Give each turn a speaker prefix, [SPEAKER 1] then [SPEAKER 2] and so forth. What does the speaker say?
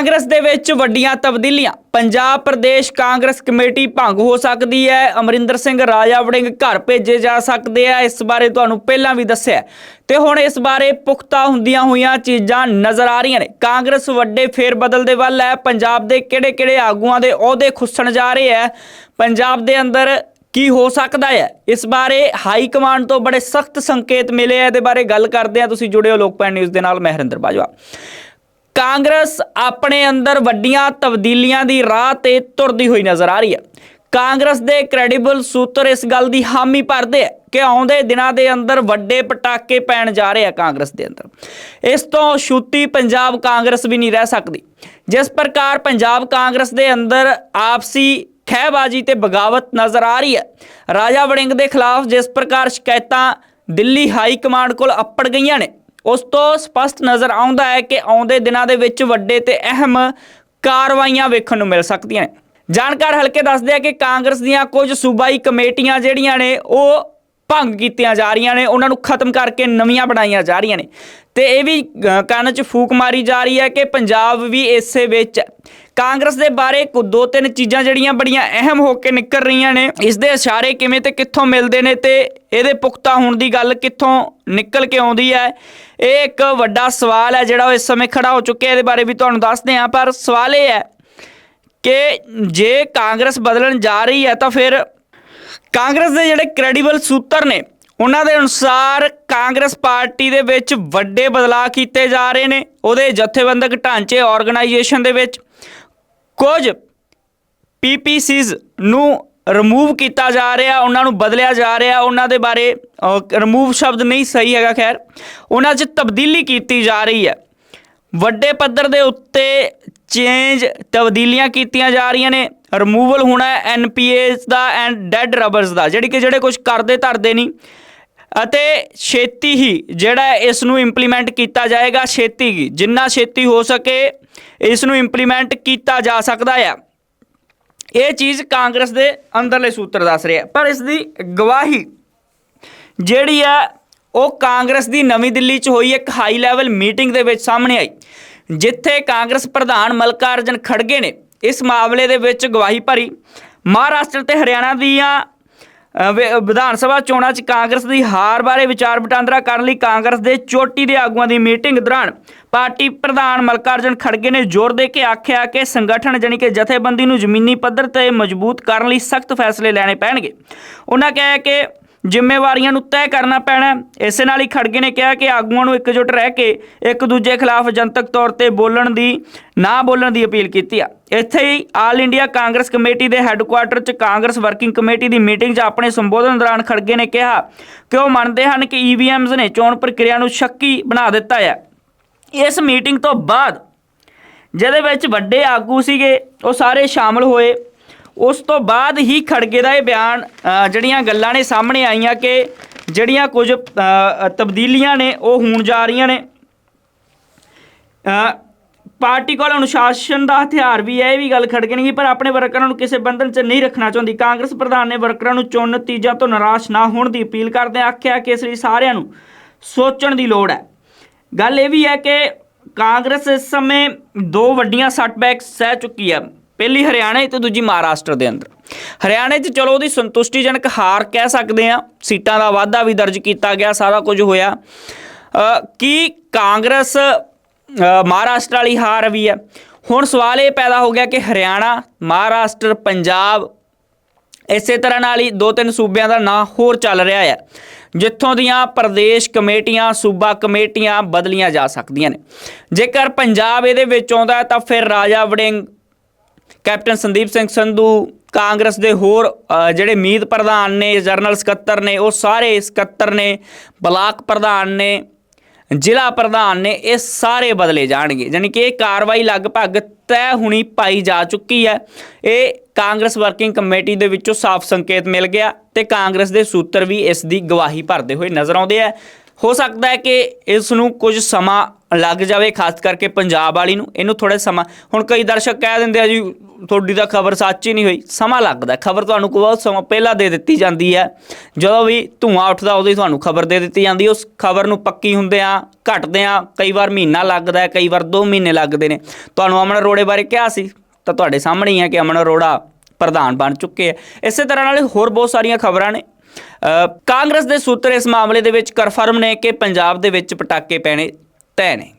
[SPEAKER 1] ਕਾਂਗਰਸ ਦੇ ਵਿੱਚ ਵੱਡੀਆਂ ਤਬਦੀਲੀਆਂ। ਪੰਜਾਬ ਪ੍ਰਦੇਸ਼ ਕਾਂਗਰਸ ਕਮੇਟੀ ਭੰਗ ਹੋ ਸਕਦੀ ਹੈ। ਅਮਰਿੰਦਰ ਸਿੰਘ ਰਾਜਾ ਵੜਿੰਗ ਘਰ ਭੇਜੇ ਜਾ ਸਕਦੇ ਆ। ਇਸ ਬਾਰੇ ਤੁਹਾਨੂੰ ਪਹਿਲਾਂ ਵੀ ਦੱਸਿਆ ਤੇ ਹੁਣ ਇਸ ਬਾਰੇ ਪੁਖਤਾ ਹੁੰਦੀਆਂ ਹੋਈਆਂ ਚੀਜ਼ਾਂ ਨਜ਼ਰ ਆ ਰਹੀਆਂ ਨੇ। ਕਾਂਗਰਸ ਵੱਡੇ ਫੇਰ ਬਦਲ ਦੇ ਵੱਲ ਹੈ। ਪੰਜਾਬ ਦੇ ਕਿਹੜੇ-ਕਿਹੜੇ ਆਗੂਆਂ ਦੇ ਅਹੁਦੇ ਖੁੱਸਣ ਜਾ ਰਹੇ ਹੈ। ਪੰਜਾਬ ਦੇ ਅੰਦਰ ਕੀ ਹੋ ਸਕਦਾ ਹੈ? ਇਸ ਬਾਰੇ ਹਾਈ ਕਮਾਂਡ ਤੋਂ ਬੜੇ ਸਖਤ ਸੰਕੇਤ ਮਿਲੇ ਆ। ਇਹਦੇ ਬਾਰੇ ਗੱਲ ਕਰਦੇ ਆ। ਤੁਸੀਂ ਜੁੜੇ ਜੁੜਿਓ ਲੋਕਪਾਲ ਨਿਊਜ਼ ਦੇ ਨਾਲ। ਮੈਂ ਹਰਿੰਦਰ ਬਾਜਵਾ। ਕਾਂਗਰਸ ਆਪਣੇ ਅੰਦਰ ਵੱਡੀਆਂ ਤਬਦੀਲੀਆਂ ਦੀ ਰਾਹ ਤੇ ਤੁਰਦੀ ਹੋਈ ਨਜ਼ਰ ਆ ਰਹੀ ਹੈ। ਕਾਂਗਰਸ ਦੇ ਕ੍ਰੈਡੀਬਲ ਸੂਤਰ ਇਸ ਗੱਲ ਦੀ ਹਾਮੀ ਭਰਦੇ ਆ ਕਿ ਆਉਂਦੇ ਦਿਨਾਂ ਦੇ ਅੰਦਰ ਵੱਡੇ ਪਟਾਕੇ ਪੈਣ ਜਾ ਰਹੇ ਆ ਕਾਂਗਰਸ ਦੇ ਅੰਦਰ। ਇਸ ਤੋਂ ਛੁੱਟੀ ਪੰਜਾਬ ਕਾਂਗਰਸ ਵੀ ਨਹੀਂ ਰਹਿ ਸਕਦੀ। ਜਿਸ ਪ੍ਰਕਾਰ ਪੰਜਾਬ ਕਾਂਗਰਸ ਦੇ ਅੰਦਰ ਆਪਸੀ ਖਹਿਬਾਜੀ ਤੇ ਬਗਾਵਤ ਨਜ਼ਰ ਆ ਰਹੀ ਹੈ, ਰਾਜਾ ਵੜਿੰਗ ਦੇ ਖਿਲਾਫ ਜਿਸ ਪ੍ਰਕਾਰ ਸ਼ਿਕਾਇਤਾਂ ਦਿੱਲੀ ਹਾਈ ਕਮਾਂਡ ਕੋਲ ਅੱਪੜ ਗਈਆਂ ਨੇ ਉਸ ਤੋਂ ਸਪਸ਼ਟ ਨਜ਼ਰ ਆਉਂਦਾ ਹੈ ਕਿ ਆਉਂਦੇ ਦਿਨਾਂ ਦੇ ਵਿੱਚ ਵੱਡੇ ਤੇ ਅਹਿਮ ਕਾਰਵਾਈਆਂ ਵੇਖਣ ਨੂੰ ਮਿਲ ਸਕਦੀਆਂ ਨੇ। ਜਾਣਕਾਰ ਹਲਕੇ ਦੱਸਦੇ ਆ ਕਿ ਕਾਂਗਰਸ ਦੀਆਂ ਕੁਝ ਸੂਬਾਈ ਕਮੇਟੀਆਂ ਜਿਹੜੀਆਂ ਨੇ, ਉਹ ਭੰਗ ਕੀਤੀਆਂ ਜਾ ਰਹੀਆਂ ਨੇ। ਉਹਨਾਂ ਨੂੰ ਖਤਮ ਕਰਕੇ ਨਵੀਆਂ ਬਣਾਈਆਂ ਜਾ ਰਹੀਆਂ ਨੇ। ਤੇ ਇਹ ਵੀ ਕੰਨ 'ਚ ਫੂਕ ਮਾਰੀ ਜਾ ਰਹੀ ਹੈ ਕਿ ਪੰਜਾਬ ਵੀ ਇਸੇ ਵਿੱਚ ਕਾਂਗਰਸ ਦੇ ਬਾਰੇ ਕੁ ਦੋ ਤਿੰਨ ਚੀਜ਼ਾਂ ਜਿਹੜੀਆਂ ਬੜੀਆਂ ਅਹਿਮ ਹੋ ਕੇ ਨਿਕਲ ਰਹੀਆਂ ਨੇ, ਇਸ ਦੇ ਇਸ਼ਾਰੇ ਕਿਵੇਂ ਤੇ ਕਿੱਥੋਂ ਮਿਲਦੇ ਨੇ ਤੇ ਇਹਦੇ ਪੁਖਤਾ ਹੋਣ ਦੀ ਗੱਲ ਕਿੱਥੋਂ ਨਿਕਲ ਕੇ ਆਉਂਦੀ ਹੈ, ਇਹ ਇੱਕ ਵੱਡਾ ਸਵਾਲ ਹੈ ਜਿਹੜਾ ਉਹ ਇਸ ਸਮੇਂ ਖੜਾ ਹੋ ਚੁੱਕਿਆ, ਇਹਦੇ ਬਾਰੇ ਵੀ ਤੁਹਾਨੂੰ ਦੱਸਦੇ ਹਾਂ, ਪਰ ਸਵਾਲ ਇਹ ਹੈ ਕਿ ਜੇ ਕਾਂਗਰਸ ਬਦਲਣ ਜਾ ਰਹੀ ਹੈ ਤਾਂ ਫਿਰ ਕਾਂਗਰਸ ਦੇ ਜਿਹੜੇ ਕ੍ਰੈਡੀਬਲ ਸੂਤਰ ਨੇ ਉਹਨਾਂ ਦੇ ਅਨੁਸਾਰ ਕਾਂਗਰਸ ਪਾਰਟੀ ਦੇ ਵਿੱਚ ਵੱਡੇ ਬਦਲਾਅ ਕੀਤੇ ਜਾ ਰਹੇ ਨੇ। ਉਹਦੇ ਜਥੇਬੰਦਕ ਢਾਂਚੇ ਆਰਗੇਨਾਈਜੇਸ਼ਨ ਦੇ ਵਿੱਚ ਕੁਝ ਪੀਪੀਸੀਜ਼ ਨੂੰ ਰਿਮੂਵ ਕੀਤਾ ਜਾ ਰਿਹਾ, ਉਹਨਾਂ ਨੂੰ ਬਦਲਿਆ ਜਾ ਰਿਹਾ। ਉਹਨਾਂ ਦੇ ਬਾਰੇ ਰਿਮੂਵ ਸ਼ਬਦ ਨਹੀਂ, ਸਹੀ ਹੈਗਾ, ਖੈਰ। ਉਹਨਾਂ 'ਚ ਤਬਦੀਲੀ ਕੀਤੀ ਜਾ ਰਹੀ ਹੈ। ਵੱਡੇ ਪੱਧਰ ਦੇ ਉੱਤੇ ਚੇਂਜ ਤਬਦੀਲੀਆਂ ਕੀਤੀਆਂ ਜਾ ਰਹੀਆਂ ਨੇ। ਰਿਮੂਵਲ ਹੋਣਾ ਹੈ ਐਨਪੀਏਸ ਦਾ ਐਂਡ ਡੈਡ ਰਬਰਸ ਦਾ, ਜਿਹੜੀ ਕਿ ਜਿਹੜੇ ਕੁਝ ਕਰਦੇ, ਧਰਦੇ ਨਹੀਂ। ਅਤੇ ਛੇਤੀ ਹੀ ਜਿਹੜਾ ਇਸ ਨੂੰ ਇੰਪਲੀਮੈਂਟ ਕੀਤਾ ਜਾਏਗਾ, ਛੇਤੀ ਹੀ, ਜਿੰਨਾ ਛੇਤੀ ਹੋ ਸਕੇ ਇਸ ਨੂੰ ਇੰਪਲੀਮੈਂਟ ਕੀਤਾ ਜਾ ਸਕਦਾ ਆ। ਇਹ ਚੀਜ਼ ਕਾਂਗਰਸ ਦੇ ਅੰਦਰਲੇ ਸੂਤਰ ਦੱਸ ਰਿਹਾ। ਪਰ ਇਸ ਦੀ ਗਵਾਹੀ ਜਿਹੜੀ ਆ, ਉਹ ਕਾਂਗਰਸ ਦੀ ਨਵੀਂ ਦਿੱਲੀ 'ਚ ਹੋਈ ਇੱਕ ਹਾਈ ਲੈਵਲ ਮੀਟਿੰਗ ਦੇ ਵਿੱਚ ਸਾਹਮਣੇ ਆਈ, ਜਿੱਥੇ ਕਾਂਗਰਸ ਪ੍ਰਧਾਨ ਮਲਕਾਰਜਨ ਖੜਗੇ ਨੇ। ਇਸ ਮਾਮਲੇ ਦੇ ਵਿੱਚ ਗਵਾਹੀ ਭਰੀ। ਮਹਾਰਾਸ਼ਟਰ ਤੇ ਹਰਿਆਣਾ ਦੀਆਂ ਵਿਧਾਨ ਸਭਾ ਚੋਣਾਂ 'ਚ ਕਾਂਗਰਸ ਦੀ ਹਾਰ ਬਾਰੇ ਵਿਚਾਰ ਵਟਾਂਦਰਾ ਕਰਨ ਲਈ ਕਾਂਗਰਸ ਦੇ ਚੋਟੀ ਦੇ ਆਗੂਆਂ ਦੀ ਮੀਟਿੰਗ ਦੌਰਾਨ ਪਾਰਟੀ ਪ੍ਰਧਾਨ ਮਲਕਾਰਜਨ ਖੜਗੇ ਨੇ ਜ਼ੋਰ ਦੇ ਕੇ ਆਖਿਆ ਕਿ ਸੰਗਠਨ ਜਾਣੀ ਕਿ ਜਥੇਬੰਦੀ ਨੂੰ ਜ਼ਮੀਨੀ ਪੱਧਰ ਤੇ ਮਜ਼ਬੂਤ ਕਰਨ ਲਈ ਸਖਤ ਫੈਸਲੇ ਲੈਣੇ ਪੈਣਗੇ। ਉਹਨਾਂ ਕਿਹਾ ਕਿ ਜ਼ਿੰਮੇਵਾਰੀਆਂ ਨੂੰ ਤੈਅ ਕਰਨਾ ਪੈਣਾ ਇਸੇ ਨਾਲ ਹੀ ਖੜਗੇ ਨੇ ਕਿਹਾ ਕਿ ਆਗੂਆਂ ਨੂੰ ਇਕਜੁੱਟ ਰਹਿ ਕੇ ਇੱਕ ਦੂਜੇ ਖਿਲਾਫ ਜਨਤਕ ਤੌਰ ਤੇ ਬੋਲਣ ਦੀ, ਨਾ ਬੋਲਣ ਦੀ ਅਪੀਲ ਕੀਤੀ ਆ। ਇੱਥੇ ਹੀ ਆਲ ਇੰਡੀਆ ਕਾਂਗਰਸ ਕਮੇਟੀ ਦੇ ਹੈੱਡਕੁਆਟਰ 'ਚ ਕਾਂਗਰਸ ਵਰਕਿੰਗ ਕਮੇਟੀ ਦੀ ਮੀਟਿੰਗ 'ਚ ਆਪਣੇ ਸੰਬੋਧਨ ਦੌਰਾਨ ਖੜਗੇ ਨੇ ਕਿਹਾ ਕਿ ਉਹ ਮੰਨਦੇ ਹਨ ਕਿ ਈਵੀਐਮਸ ਨੇ ਚੋਣ ਪ੍ਰਕਿਰਿਆ ਨੂੰ ਸ਼ੱਕੀ ਬਣਾ ਦਿੱਤਾ ਹੈ ਇਸ ਮੀਟਿੰਗ ਤੋਂ ਬਾਅਦ ਜਿਹਦੇ ਵਿੱਚ ਵੱਡੇ ਆਗੂ ਸੀਗੇ, ਉਹ ਸਾਰੇ ਸ਼ਾਮਲ ਹੋਏ। ਉਸ ਤੋਂ ਬਾਅਦ ਹੀ ਖੜਗੇ ਦਾ ਇਹ ਬਿਆਨ ਜਿਹੜੀਆਂ ਗੱਲਾਂ ਨੇ ਸਾਹਮਣੇ ਆਈਆਂ ਕਿ ਜਿਹੜੀਆਂ ਕੁਝ ਤਬਦੀਲੀਆਂ ਨੇ, ਉਹ ਹੋਣ ਜਾ ਰਹੀਆਂ ਨੇ। ਪਾਰਟੀ ਕੋਲ ਅਨੁਸ਼ਾਸਨ ਦਾ ਹਥਿਆਰ ਵੀ ਹੈ, ਇਹ ਵੀ ਗੱਲ ਖੜਕੇ ਨਹੀਂ ਪਰ ਆਪਣੇ ਵਰਕਰਾਂ ਨੂੰ ਕਿਸੇ ਬੰਧਨ 'ਚ ਨਹੀਂ ਰੱਖਣਾ ਚਾਹੁੰਦੀ। ਕਾਂਗਰਸ ਪ੍ਰਧਾਨ ਨੇ ਵਰਕਰਾਂ ਨੂੰ ਚੋਣ ਨਤੀਜਿਆਂ ਤੋਂ ਨਿਰਾਸ਼ ਨਾ ਹੋਣ ਦੀ ਅਪੀਲ ਕਰਦੇ ਆਖਿਆ ਕਿ ਇਸ ਲਈ ਸਾਰਿਆਂ ਨੂੰ ਸੋਚਣ ਦੀ ਲੋੜ ਹੈ। ਗੱਲ ਇਹ ਵੀ ਹੈ ਕਿ ਕਾਂਗਰਸ ਇਸ ਸਮੇਂ ਦੋ ਵੱਡੀਆਂ ਸੈਟਬੈਕਸ ਸਹਿ ਚੁੱਕੀ ਹੈ। ਪਹਿਲੀ ਹਰਿਆਣਾ 'ਚ ਤੇ ਦੂਜੀ ਮਹਾਰਾਸ਼ਟਰ ਦੇ ਅੰਦਰ। ਹਰਿਆਣੇ 'ਚ ਚਲੋ ਉਹਦੀ ਸੰਤੁਸ਼ਟੀਜਨਕ ਹਾਰ ਕਹਿ ਸਕਦੇ ਆ ਸੀਟਾਂ ਦਾ ਵਾਧਾ ਵੀ ਦਰਜ ਕੀਤਾ ਗਿਆ, ਸਾਰਾ ਕੁਝ ਹੋਇਆ। ਕੀ ਕਾਂਗਰਸ ਮਹਾਰਾਸ਼ਟਰ ਵਾਲੀ ਹਾਰ ਵੀ ਹੈ? ਹੁਣ ਸਵਾਲ ਇਹ ਪੈਦਾ ਹੋ ਗਿਆ ਕਿ ਹਰਿਆਣਾ, ਮਹਾਰਾਸ਼ਟਰ, ਪੰਜਾਬ ਇਸੇ ਤਰ੍ਹਾਂ ਨਾਲ ਹੀ ਦੋ ਤਿੰਨ ਸੂਬਿਆਂ ਦਾ ਨਾਂ ਹੋਰ ਚੱਲ ਰਿਹਾ ਹੈ, ਜਿੱਥੋਂ ਦੀਆਂ ਪ੍ਰਦੇਸ਼ ਕਮੇਟੀਆਂ, ਸੂਬਾ ਕਮੇਟੀਆਂ ਬਦਲੀਆਂ ਜਾ ਸਕਦੀਆਂ ਨੇ। ਜੇਕਰ ਪੰਜਾਬ ਇਹਦੇ ਵਿੱਚ ਆਉਂਦਾ ਤਾਂ ਫਿਰ ਰਾਜਾ ਵੜਿੰਗ ਕੈਪਟਨ ਸੰਦੀਪ ਸਿੰਘ ਸੰਧੂ, ਕਾਂਗਰਸ ਦੇ ਹੋਰ ਜਿਹੜੇ ਮੀਤ ਪ੍ਰਧਾਨ ਨੇ ਜਨਰਲ ਸਕੱਤਰ ਨੇ, ਉਹ ਸਾਰੇ ਸਕੱਤਰ ਨੇ, ਬਲਾਕ ਪ੍ਰਧਾਨ ਨੇ, ਜ਼ਿਲ੍ਹਾ ਪ੍ਰਧਾਨ ਨੇ, ਇਹ ਸਾਰੇ ਬਦਲੇ ਜਾਣਗੇ। ਯਾਨੀ ਕਿ ਇਹ ਕਾਰਵਾਈ ਲਗਭਗ ਤੈਅ ਹੁਣੀ ਪਾਈ ਜਾ ਚੁੱਕੀ ਹੈ। ਇਹ ਕਾਂਗਰਸ ਵਰਕਿੰਗ ਕਮੇਟੀ ਦੇ ਵਿੱਚੋਂ ਸਾਫ਼ ਸੰਕੇਤ ਮਿਲ ਗਿਆ ਤੇ ਕਾਂਗਰਸ ਦੇ ਸੂਤਰ ਵੀ ਇਸ ਦੀ ਗਵਾਹੀ ਭਰਦੇ ਹੋਏ ਨਜ਼ਰ ਆਉਂਦੇ ਆ। ਹੋ ਸਕਦਾ ਹੈ ਕਿ ਇਸ ਨੂੰ ਕੁਝ ਸਮਾਂ ਲੱਗ ਜਾਵੇ, ਖਾਸ ਕਰਕੇ ਪੰਜਾਬ ਵਾਲੀ ਨੂੰ। ਇਹਨੂੰ ਥੋੜਾ ਸਮਾਂ ਹੁਣ ਕਈ ਦਰਸ਼ਕ ਕਹਿ ਦਿੰਦੇ ਆ ਜੀ, ਤੁਹਾਡੀ ਤਾਂ ਖਬਰ ਸੱਚ ਹੀ ਨਹੀਂ ਹੋਈ। ਸਮਾਂ ਲੱਗਦਾ ਖਬਰ ਤੁਹਾਨੂੰ ਕੋਈ ਬਹੁਤ ਸਮਾਂ ਪਹਿਲਾਂ ਦੇ ਦਿੱਤੀ ਜਾਂਦੀ ਹੈ। ਜਦੋਂ ਵੀ ਧੂਆਂ ਉੱਠਦਾ, ਉਦੋਂ ਹੀ ਤੁਹਾਨੂੰ ਖਬਰ ਦੇ ਦਿੱਤੀ ਜਾਂਦੀ ਉਸ ਖਬਰ ਨੂੰ ਪੱਕੀ ਹੁੰਦੇ ਆ ਘਟਦੇ ਆ ਕਈ ਵਾਰ ਮਹੀਨਾ ਲੱਗਦਾ ਕਈ ਵਾਰ 2 ਮਹੀਨੇ ਲੱਗਦੇ ਨੇ। ਤੁਹਾਨੂੰ ਅਮਨ ਅਰੋੜੇ ਬਾਰੇ ਕਿਹਾ ਸੀ। ਤਾਂ ਤੁਹਾਡੇ ਸਾਹਮਣੇ ਹੀ ਹੈ ਕਿ ਅਮਨ ਅਰੋੜਾ ਪ੍ਰਧਾਨ ਬਣ ਚੁੱਕੇ ਆ ਇਸੇ ਤਰ੍ਹਾਂ ਨਾਲ ਹੋਰ ਬਹੁਤ ਸਾਰੀਆਂ ਖਬਰਾਂ ਨੇ। ਕਾਂਗਰਸ ਦੇ ਸੂਤਰ ਇਸ ਮਾਮਲੇ ਦੇ ਵਿੱਚ ਕਨਫਰਮ ਨੇ ਕਿ ਪੰਜਾਬ ਦੇ ਵਿੱਚ ਪਟਾਕੇ ਪੈਣੇ ਤੈਅ ਨੇ।